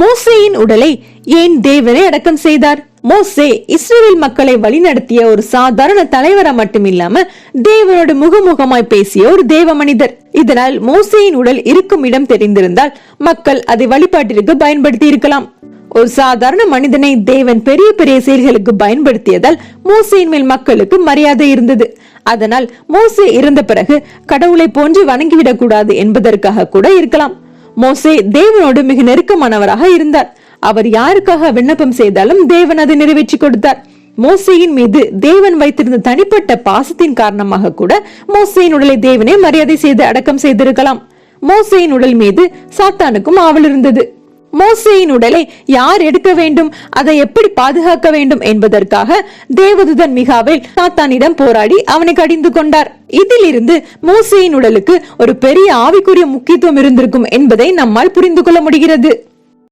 மோசேயின் உடலை ஏன் தேவரே அடக்கம் செய்தார்? மோசே இஸ்ரேல் மக்களை வழிநடத்திய ஒரு சாதாரண தலைவரா மட்டுமில்லாம தேவனோடு முகமுகமாய் பேசிய ஒரு தேவ மனிதர். இதனால் மோசேயின் உடல் இருக்கும் இடம் தெரிந்திருந்தால் மக்கள் அதை வழிபாட்டிற்கு பயன்படுத்தி இருக்கலாம். ஒரு சாதாரண மனிதனை தேவன் பெரிய பெரிய செயல்களுக்கு பயன்படுத்தியதால் மோசையின் மேல் மக்களுக்கு மரியாதை இருந்தது. அதனால் மோசே இறந்த பிறகு கடவுளை போன்று வணங்கிவிடக் கூடாது என்பதற்காக கூட இருக்கலாம். மோசே தேவனோடு மிக நெருக்கமானவராக இருந்தார். அவர் யாருக்காக விண்ணப்பம் செய்தாலும் தேவன் அதை நிறைவேற்றி கொடுத்தார். மோசையின் மீது தேவன் வைத்திருந்த தனிப்பட்ட பாசத்தின் காரணமாக கூட மோசையின் உடலை தேவனே மரியாதை செய்து அடக்கம் செய்திருக்கலாம். மோசையின் உடல் மீது சாத்தானுக்கும் ஆவல் இருந்தது. மோசையின் உடலை யார் எடுக்க வேண்டும்? அதை எப்படி பாதுகாக்க வேண்டும் என்பதற்காக தேவதுதன் மிகாவேல் சாத்தானிடம் போராடி அவனை கடிந்து கொண்டார். இதிலிருந்து மோசையின் உடலுக்கு ஒரு பெரிய ஆவிக்குரிய முக்கியத்துவம் இருந்திருக்கும் என்பதை நம்மால் புரிந்து கொள்ள முடிகிறது.